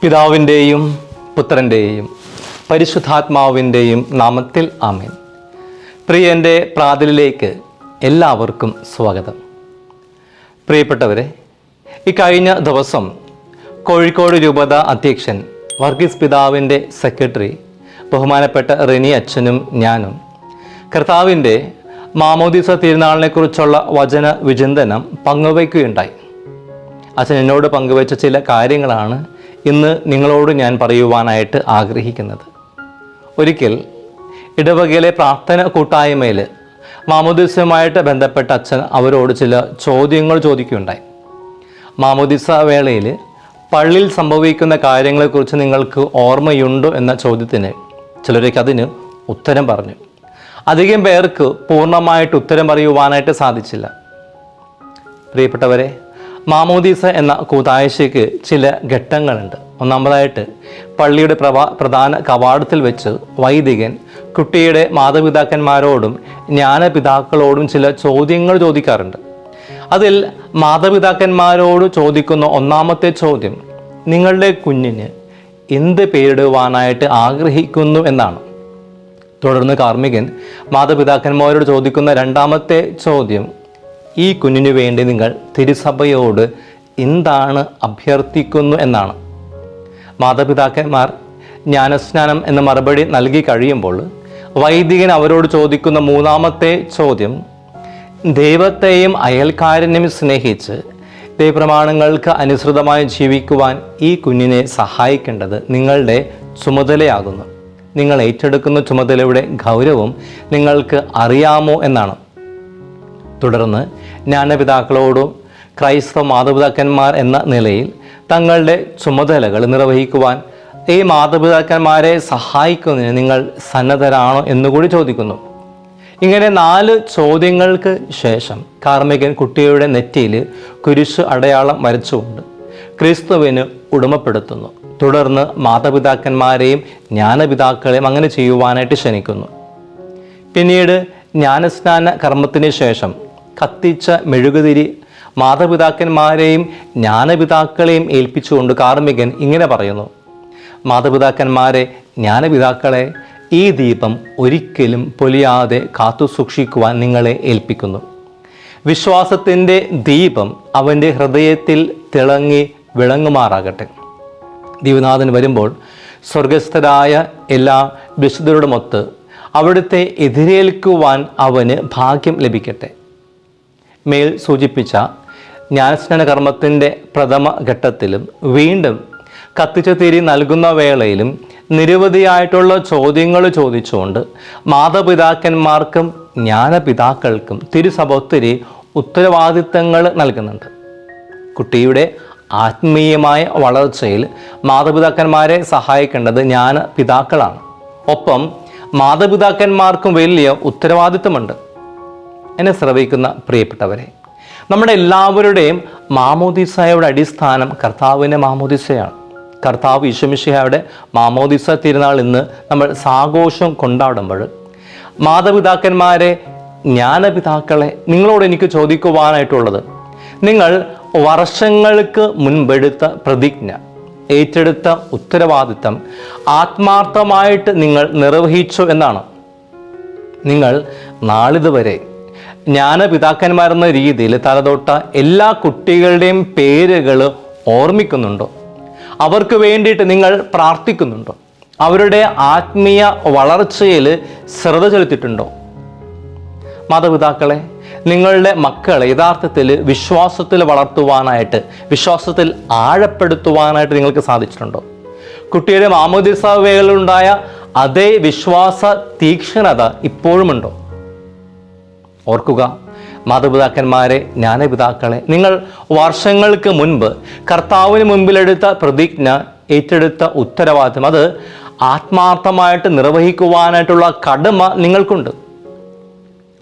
പിതാവിന്റെയും പുത്രന്റെയും പരിശുദ്ധാത്മാവിന്റെയും നാമത്തിൽ ആമേൻ. പ്രിയന്റെ പ്രാതലിലേക്ക് എല്ലാവർക്കും സ്വാഗതം. പ്രിയപ്പെട്ടവരെ ഇക്കഴിഞ്ഞ ദിവസം കോഴിക്കോട് രൂപത അധ്യക്ഷൻ വർഗീസ് പിതാവിന്റെ സെക്രട്ടറി ബഹുമാനപ്പെട്ട റിനി അച്ഛനും ഞാനും കർത്താവിന്റെ മാമോദീസ തിരുനാളിനെക്കുറിച്ചുള്ള വചന വിചിന്തനം പങ്കുവയ്ക്കുകയുണ്ടായി. അച്ഛൻ എന്നോട് പങ്കുവച്ച ചില കാര്യങ്ങളാണ് ഇന്ന് നിങ്ങളോട് ഞാൻ പറയുവാനായിട്ട് ആഗ്രഹിക്കുന്നത്. ഒരിക്കൽ ഇടവകയിലെ പ്രാർത്ഥന കൂട്ടായ്മയിൽ മാമോദിസയുമായിട്ട് ബന്ധപ്പെട്ട അച്ഛൻ അവരോട് ചില ചോദ്യങ്ങൾ ചോദിക്കുകയുണ്ടായി. മാമോദിസ വേളയിൽ പള്ളിയിൽ സംഭവിക്കുന്ന കാര്യങ്ങളെക്കുറിച്ച് നിങ്ങൾക്ക് ഓർമ്മയുണ്ടോ എന്ന ചോദ്യത്തിന് ചിലരേക്ക് അതിന് ഉത്തരം പറഞ്ഞു. അധികം പേർക്ക് പൂർണമായിട്ട് ഉത്തരം പറയുവാനായിട്ട് സാധിച്ചില്ല. പ്രിയപ്പെട്ടവരെ മാമോദീസ എന്ന കൂതായശയ്ക്ക് ചില ഘട്ടങ്ങളുണ്ട്. ഒന്നാമതായിട്ട് പള്ളിയുടെ പ്രവാ പ്രധാന കവാടത്തിൽ വെച്ച് വൈദികൻ കുട്ടിയുടെ മാതാപിതാക്കന്മാരോടും ജ്ഞാനപിതാക്കളോടും ചില ചോദ്യങ്ങൾ ചോദിക്കാറുണ്ട്. അതിൽ മാതാപിതാക്കന്മാരോട് ചോദിക്കുന്ന ഒന്നാമത്തെ ചോദ്യം നിങ്ങളുടെ കുഞ്ഞിന് എന്ത് പേരിടുവാനായിട്ട് ആഗ്രഹിക്കുന്നു എന്നാണ്. തുടർന്ന് കാർമ്മികൻ മാതാപിതാക്കന്മാരോട് ചോദിക്കുന്ന രണ്ടാമത്തെ ചോദ്യം ഈ കുഞ്ഞിനു വേണ്ടി നിങ്ങൾ തിരുസഭയോട് എന്താണ് അഭ്യർത്ഥിക്കുന്നു എന്നാണ്. മാതാപിതാക്കന്മാർ ജ്ഞാനസ്നാനം എന്ന മറുപടി നൽകി കഴിയുമ്പോൾ വൈദികൻ അവരോട് ചോദിക്കുന്ന മൂന്നാമത്തെ ചോദ്യം ദൈവത്തെയും അയൽക്കാരനെയും സ്നേഹിച്ച് ദൈവപ്രമാണങ്ങൾക്ക് അനുസൃതമായി ജീവിക്കുവാൻ ഈ കുഞ്ഞിനെ സഹായിക്കേണ്ടത് നിങ്ങളുടെ ചുമതലയാകുന്നു. നിങ്ങൾ ഏറ്റെടുക്കുന്ന ചുമതലയുടെ ഗൗരവം നിങ്ങൾക്ക് അറിയാമോ എന്നാണ്. തുടർന്ന് ജ്ഞാനപിതാക്കളോടും ക്രൈസ്തവ മാതാപിതാക്കന്മാർ എന്ന നിലയിൽ തങ്ങളുടെ ചുമതലകൾ നിർവഹിക്കുവാൻ ഈ മാതാപിതാക്കന്മാരെ സഹായിക്കുന്നതിന് നിങ്ങൾ സന്നദ്ധരാണോ എന്നുകൂടി ചോദിക്കുന്നു. ഇങ്ങനെ നാല് ചോദ്യങ്ങൾക്ക് ശേഷം കാർമ്മികൻ കുട്ടിയുടെ നെറ്റിയിൽ കുരിശ് അടയാളം വരച്ചുകൊണ്ട് ക്രിസ്തുവിന് ഉടമപ്പെടുത്തുന്നു. തുടർന്ന് മാതാപിതാക്കന്മാരെയും ജ്ഞാനപിതാക്കളെയും അങ്ങനെ ചെയ്യുവാനായിട്ട് ക്ഷണിക്കുന്നു. പിന്നീട് ജ്ഞാനസ്നാന കർമ്മത്തിന് ശേഷം കത്തിച്ച മെഴുകുതിരി മാതാപിതാക്കന്മാരെയും ജ്ഞാനപിതാക്കളെയും ഏൽപ്പിച്ചുകൊണ്ട് കാർമ്മികൻ ഇങ്ങനെ പറയുന്നു. മാതാപിതാക്കന്മാരെ ജ്ഞാനപിതാക്കളെ ഈ ദീപം ഒരിക്കലും പൊലിയാതെ കാത്തു സൂക്ഷിക്കുവാൻ നിങ്ങളെ ഏൽപ്പിക്കുന്നു. വിശ്വാസത്തിന്റെ ദീപം അവന്റെ ഹൃദയത്തിൽ തിളങ്ങി വിളങ്ങുമാറാകട്ടെ. ദീപനാഥൻ വരുമ്പോൾ സ്വർഗസ്ഥരായ എല്ലാ വിശുദ്ധരോടുമൊത്ത് അവിടുത്തെ എതിരേൽക്കുവാൻ അവന് ഭാഗ്യം ലഭിക്കട്ടെ. മേൽ സൂചിപ്പിച്ച ജ്ഞാനസ്നാന കർമ്മത്തിന്റെ പ്രഥമ ഘട്ടത്തിലും വീണ്ടും കത്തിച്ച തിരി നൽകുന്ന വേളയിലും നിരവധിയായിട്ടുള്ള ചോദ്യങ്ങൾ ചോദിച്ചുകൊണ്ട് മാതാപിതാക്കന്മാർക്കും ജ്ഞാനപിതാക്കൾക്കും തിരുസഭ ഒത്തിരി ഉത്തരവാദിത്തങ്ങൾ നൽകുന്നുണ്ട്. കുട്ടിയുടെ ആത്മീയമായ വളർച്ചയിൽ മാതാപിതാക്കന്മാരെ സഹായിക്കേണ്ടത് ജ്ഞാനപിതാക്കളാണ്. ഒപ്പം മാതാപിതാക്കന്മാർക്കും വലിയ ഉത്തരവാദിത്തമുണ്ട്. എന്നെ ശ്രവിക്കുന്ന പ്രിയപ്പെട്ടവരെ നമ്മുടെ എല്ലാവരുടെയും മാമോദിസയുടെ അടിസ്ഥാനം കർത്താവിന്റെ മാമോദിസയാണ്. കർത്താവ് ഈശ്വമിഷിഹയുടെ മാമോദിസ തിരുനാൾ ഇന്ന് നമ്മൾ സാഘോഷം കൊണ്ടാടുമ്പോൾ മാതാപിതാക്കന്മാരെ ജ്ഞാനപിതാക്കളെ നിങ്ങളോട് എനിക്ക് ചോദിക്കുവാനായിട്ടുള്ളത്. നിങ്ങൾ വർഷങ്ങൾക്ക് മുൻപെടുത്ത പ്രതിജ്ഞ ഏറ്റെടുത്ത ഉത്തരവാദിത്തം ആത്മാർത്ഥമായിട്ട് നിങ്ങൾ നിർവഹിച്ചു എന്നാണ്. നിങ്ങൾ നാളിതുവരെ ജ്ഞാനപിതാക്കന്മാരെന്ന രീതിയിൽ തലതൊട്ട എല്ലാ കുട്ടികളുടെയും പേരുകൾ ഓർമ്മിക്കുന്നുണ്ടോ. അവർക്ക് വേണ്ടിയിട്ട് നിങ്ങൾ പ്രാർത്ഥിക്കുന്നുണ്ടോ. അവരുടെ ആത്മീയ വളർച്ചയിൽ ശ്രദ്ധ ചെലുത്തിയിട്ടുണ്ടോ. മാതാപിതാക്കളെ നിങ്ങളുടെ മക്കളെ യഥാർത്ഥത്തിൽ വിശ്വാസത്തിൽ വളർത്തുവാനായിട്ട് വിശ്വാസത്തിൽ ആഴപ്പെടുത്തുവാനായിട്ട് നിങ്ങൾക്ക് സാധിച്ചിട്ടുണ്ടോ. കുട്ടിയുടെ മാമോദിസ വേളയിലുണ്ടായ അതേ വിശ്വാസ തീക്ഷ്ണത ഇപ്പോഴുമുണ്ടോ. ഓർക്കുക മാതാപിതാക്കന്മാരെ ജ്ഞാനപിതാക്കളെ നിങ്ങൾ വർഷങ്ങൾക്ക് മുൻപ് കർത്താവിന് മുമ്പിലെടുത്ത പ്രതിജ്ഞ ഏറ്റെടുത്ത ഉത്തരവാദിത്വം അത് ആത്മാർത്ഥമായിട്ട് നിർവഹിക്കുവാനായിട്ടുള്ള കടമ നിങ്ങൾക്കുണ്ട്.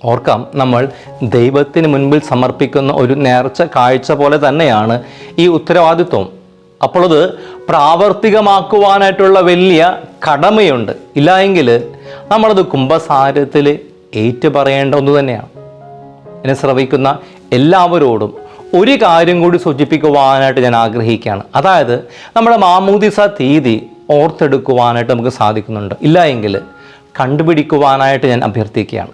ഓർക്കാം നമ്മൾ ദൈവത്തിന് മുൻപിൽ സമർപ്പിക്കുന്ന ഒരു നേർച്ച കാഴ്ച പോലെ തന്നെയാണ് ഈ ഉത്തരവാദിത്വം. അപ്പോൾ അത് പ്രാവർത്തികമാക്കുവാനായിട്ടുള്ള വലിയ കടമയുണ്ട്. ഇല്ല എങ്കിൽ നമ്മളത് കുംഭസാരത്തിൽ ഏറ്റുപറയേണ്ട ഒന്ന് തന്നെയാണ്. എന്നെ ശ്രവിക്കുന്ന എല്ലാവരോടും ഒരു കാര്യം കൂടി സൂചിപ്പിക്കുവാനായിട്ട് ഞാൻ ആഗ്രഹിക്കുകയാണ്. അതായത് നമ്മുടെ മാമൂദിസ തീയതി ഓർത്തെടുക്കുവാനായിട്ട് നമുക്ക് സാധിക്കുന്നുണ്ട്. ഇല്ല എങ്കിൽ കണ്ടുപിടിക്കുവാനായിട്ട് ഞാൻ അഭ്യർത്ഥിക്കുകയാണ്.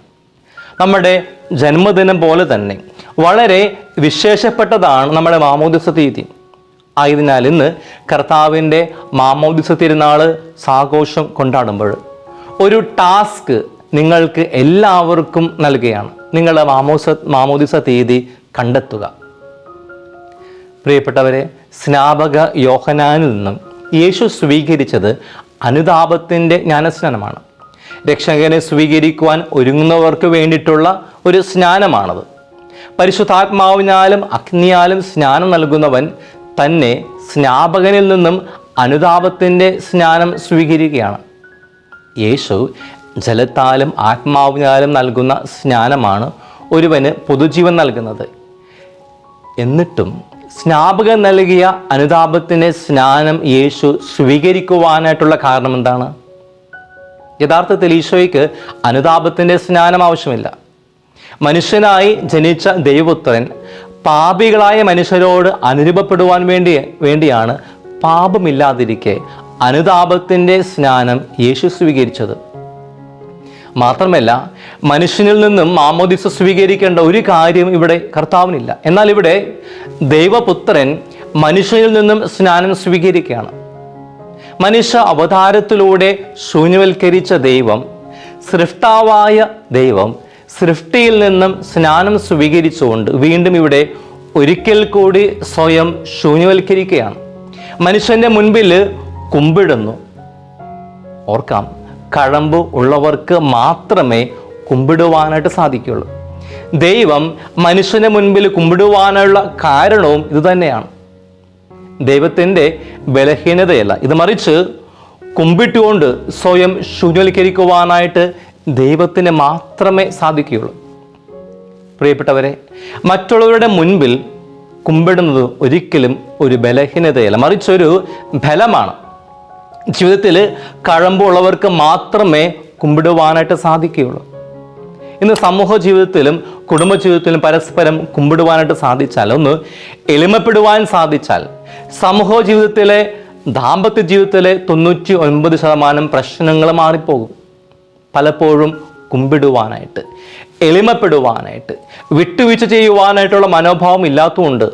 നമ്മുടെ ജന്മദിനം പോലെ തന്നെ വളരെ വിശേഷപ്പെട്ടതാണ് നമ്മുടെ മാമോദിസ തീയതി. ആയതിനാൽ ഇന്ന് കർത്താവിന്റെ മാമോദിസ തിരുനാൾ സാഘോഷം കൊണ്ടാടുമ്പോൾ ഒരു ടാസ്ക് നിങ്ങൾക്ക് എല്ലാവർക്കും നൽകുകയാണ്. നിങ്ങളുടെ മാമോസ മാമോദിസ തീയതി കണ്ടെത്തുക. പ്രിയപ്പെട്ടവരെ സ്നാപക യോഹനാനിൽ നിന്നും യേശു സ്വീകരിച്ചത് അനുതാപത്തിന്റെ ജ്ഞാനസ്നാനമാണ്. രക്ഷകനെ സ്വീകരിക്കുവാൻ ഒരുങ്ങുന്നവർക്ക് വേണ്ടിയിട്ടുള്ള ഒരു സ്നാനമാണത്. പരിശുദ്ധാത്മാവിനാലും അഗ്നിയാലും സ്നാനം നൽകുന്നവൻ തന്നെ സ്നാപകനിൽ നിന്നും അനുതാപത്തിന്റെ സ്നാനം സ്വീകരിക്കുകയാണ്. യേശു ജലത്താലും ആത്മാവിനാലും നൽകുന്ന സ്നാനമാണ് ഒരുവന് പൊതുജീവൻ നൽകുന്നത്. എന്നിട്ടും സ്നാപകൻ നൽകിയ അനുതാപത്തിന്റെ സ്നാനം യേശു സ്വീകരിക്കുവാനായിട്ടുള്ള കാരണം എന്താണ്? യഥാർത്ഥത്തിൽ ഈശോയ്ക്ക് അനുതാപത്തിന്റെ സ്നാനം ആവശ്യമില്ല. മനുഷ്യനായി ജനിച്ച ദൈവപുത്രൻ പാപികളായ മനുഷ്യരോട് അനുരൂപപ്പെടുവാൻ വേണ്ടി വേണ്ടിയാണ് പാപമില്ലാതിരിക്കെ അനുതാപത്തിന്റെ സ്നാനം യേശു സ്വീകരിച്ചത്. മാത്രമല്ല മനുഷ്യനിൽ നിന്നും മാമോദിസ സ്വീകരിക്കേണ്ട ഒരു കാര്യം ഇവിടെ കർത്താവിനില്ല. എന്നാൽ ഇവിടെ ദൈവപുത്രൻ മനുഷ്യനിൽ നിന്നും സ്നാനം സ്വീകരിക്കുകയാണ്. മനുഷ്യ അവതാരത്തിലൂടെ ശൂന്യവൽക്കരിച്ച ദൈവം സൃഷ്ടാവായ ദൈവം സൃഷ്ടിയിൽ നിന്നും സ്നാനം സ്വീകരിച്ചുകൊണ്ട് വീണ്ടും ഇവിടെ ഒരിക്കൽ കൂടി സ്വയം ശൂന്യവൽക്കരിക്കുകയാണ്. മനുഷ്യന്റെ മുൻപിൽ കുമ്പിടുന്നു. ഓർക്കാം. കഴമ്പ് ഉള്ളവർക്ക് മാത്രമേ കുമ്പിടുവാനായിട്ട് സാധിക്കുള്ളൂ ദൈവം മനുഷ്യന് മുൻപിൽ കുമ്പിടുവാനുള്ള കാരണവും ഇതുതന്നെയാണ് ദൈവത്തിന്റെ ബലഹീനതയല്ല. ഇത് മറിച്ച് കുമ്പിട്ടുകൊണ്ട് സ്വയം ശൂന്യവൽക്കരിക്കുവാനായിട്ട് ദൈവത്തിന് മാത്രമേ സാധിക്കുകയുള്ളൂ. പ്രിയപ്പെട്ടവരെ മറ്റുള്ളവരുടെ മുൻപിൽ കുമ്പിടുന്നത് ഒരിക്കലും ഒരു ബലഹീനതയല്ല. മറിച്ചൊരു ബലമാണ് ജീവിതത്തിൽ കഴമ്പുള്ളവർക്ക് മാത്രമേ കുമ്പിടുവാനായിട്ട് സാധിക്കുകയുള്ളൂ. ഇന്ന് സമൂഹ ജീവിതത്തിലും കുടുംബ ജീവിതത്തിലും പരസ്പരം കുമ്പിടുവാനായിട്ട് സാധിച്ചാൽ ഒന്ന് എളിമപ്പെടുവാൻ സാധിച്ചാൽ സമൂഹ ജീവിതത്തിലെ ദാമ്പത്യ ജീവിതത്തിലെ തൊണ്ണൂറ്റി ഒൻപത് ശതമാനം പ്രശ്നങ്ങൾ മാറിപ്പോകും. പലപ്പോഴും കുമ്പിടുവാനായിട്ട് എളിമപ്പെടുവാനായിട്ട് വിട്ടുവീഴ്ച ചെയ്യുവാനായിട്ടുള്ള മനോഭാവം ഇല്ലാത്തതുകൊണ്ട്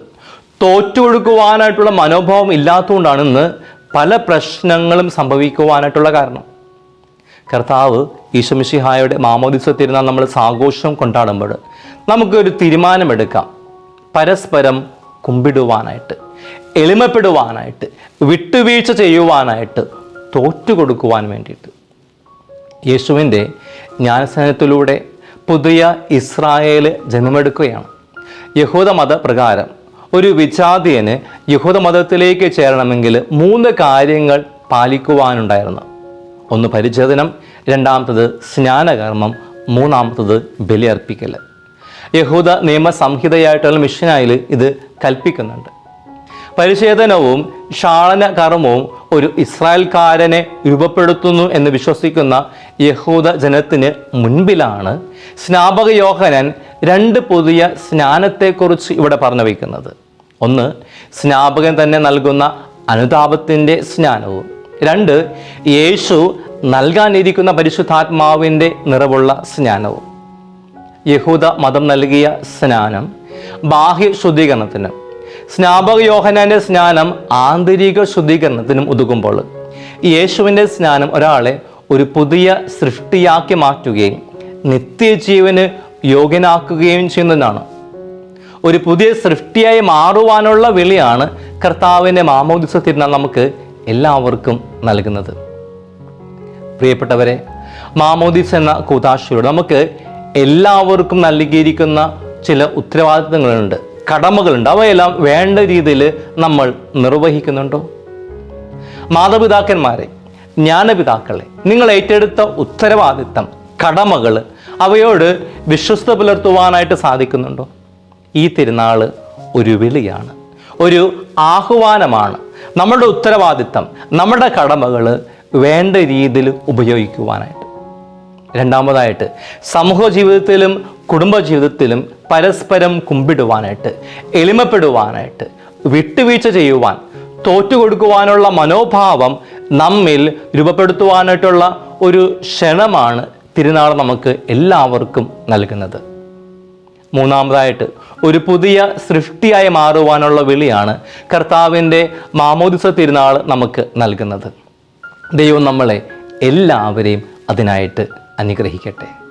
തോറ്റു കൊടുക്കുവാനായിട്ടുള്ള മനോഭാവം ഇല്ലാത്തതുകൊണ്ടാണ് ഇന്ന് പല പ്രശ്നങ്ങളും സംഭവിക്കുവാനായിട്ടുള്ള കാരണം. കർത്താവ് ഈശമിഷിഹായുടെ മാമോദിസ തിരുനാൾ നമ്മൾ സാഘോഷം കൊണ്ടാടുമ്പോൾ നമുക്കൊരു തീരുമാനമെടുക്കാം. പരസ്പരം കുമ്പിടുവാനായിട്ട് എളിമപ്പെടുവാനായിട്ട് വിട്ടുവീഴ്ച ചെയ്യുവാനായിട്ട് തോറ്റുകൊടുക്കുവാൻ വേണ്ടിയിട്ട്. യേശുവിന്റെ ജ്ഞാനസ്നേഹത്തിലൂടെ പുതിയ ഇസ്രായേൽ ജന്മമെടുക്കുകയാണ്. യഹൂദ മത പ്രകാരം ഒരു വിജാതിയന് യഹൂദ മതത്തിലേക്ക് ചേരണമെങ്കിൽ മൂന്ന് കാര്യങ്ങൾ പാലിക്കുവാനുണ്ടായിരുന്നു. ഒന്ന് പരിച്ഛേദനം രണ്ടാമത്തത് സ്നാനകർമ്മം മൂന്നാമത്തത് ബലിയർപ്പിക്കൽ. യഹൂദ നിയമസംഹിതയായിട്ടുള്ള മിഷനായിൽ ഇത് കൽപ്പിക്കുന്നുണ്ട്. പരിച്ഛേദനവും ഷാളന കർമ്മവും ഒരു ഇസ്രായേൽക്കാരനെ രൂപപ്പെടുത്തുന്നു എന്ന് വിശ്വസിക്കുന്ന യഹൂദ ജനത്തിന് മുൻപിലാണ് സ്നാപക യോഹനൻ രണ്ട് പുതിയ സ്നാനത്തെക്കുറിച്ച് ഇവിടെ പറഞ്ഞു വയ്ക്കുന്നത് ഒന്ന് സ്നാപകൻ തന്നെ നൽകുന്ന അനുതാപത്തിന്റെ സ്നാനവും. രണ്ട് യേശു നൽകാനിരിക്കുന്ന പരിശുദ്ധാത്മാവിന്റെ നിറവുള്ള സ്നാനവും. യഹൂദ മതം നൽകിയ സ്നാനം ബാഹ്യ ശുദ്ധീകരണത്തിനും സ്നാപക യോഹനാന്റെ സ്നാനം ആന്തരിക ശുദ്ധീകരണത്തിനും ഒതുക്കുമ്പോൾ യേശുവിന്റെ സ്നാനം ഒരാളെ ഒരു പുതിയ സൃഷ്ടിയാക്കി മാറ്റുകയും നിത്യജീവന് യോഗ്യനാക്കുകയും ചെയ്യുന്നതാണ്. ഒരു പുതിയ സൃഷ്ടിയായി മാറുവാനുള്ള വിളിയാണ് കർത്താവിന്റെ മാമോദിസ തിരുനാൾ നമുക്ക് എല്ലാവർക്കും നൽകുന്നത്. പ്രിയപ്പെട്ടവരെ മാമോദിസ് എന്ന കൂതാശയോട് നമുക്ക് എല്ലാവർക്കും നൽകിയിരിക്കുന്ന ചില ഉത്തരവാദിത്തങ്ങളുണ്ട്. കടമകളുണ്ട്. അവയെല്ലാം വേണ്ട രീതിയിൽ നമ്മൾ നിർവഹിക്കുന്നുണ്ടോ? മാതാപിതാക്കന്മാരെ ജ്ഞാനപിതാക്കളെ നിങ്ങൾ ഏറ്റെടുത്ത ഉത്തരവാദിത്തം കടമകൾ അവയോട് വിശ്വസ്ത പുലർത്തുവാനായിട്ട് സാധിക്കുന്നുണ്ടോ? ഈ തിരുനാൾ ഒരു വിളിയാണ് ഒരു ആഹ്വാനമാണ്. നമ്മുടെ ഉത്തരവാദിത്തം നമ്മുടെ കടമകൾ വേണ്ട രീതിയിൽ ഉപയോഗിക്കുവാനായിട്ട്. രണ്ടാമതായിട്ട് സമൂഹ ജീവിതത്തിലും കുടുംബ ജീവിതത്തിലും പരസ്പരം കുമ്പിടുവാനായിട്ട് എളിമപ്പെടുവാനായിട്ട് വിട്ടുവീഴ്ച ചെയ്യുവാൻ തോറ്റുകൊടുക്കുവാനുള്ള മനോഭാവം നമ്മിൽ രൂപപ്പെടുത്തുവാനായിട്ടുള്ള ഒരു ക്ഷണമാണ് തിരുനാൾ നമുക്ക് എല്ലാവർക്കും നൽകുന്നത്. മൂന്നാമതായിട്ട് ഒരു പുതിയ സൃഷ്ടിയായി മാറുവാനുള്ള വിളിയാണ് കർത്താവിന്റെ മാമോദിസ തിരുനാൾ നമുക്ക് നൽകുന്നത്. ദൈവം നമ്മളെ എല്ലാവരെയും അതിനായിട്ട് അനുഗ്രഹിക്കട്ടെ.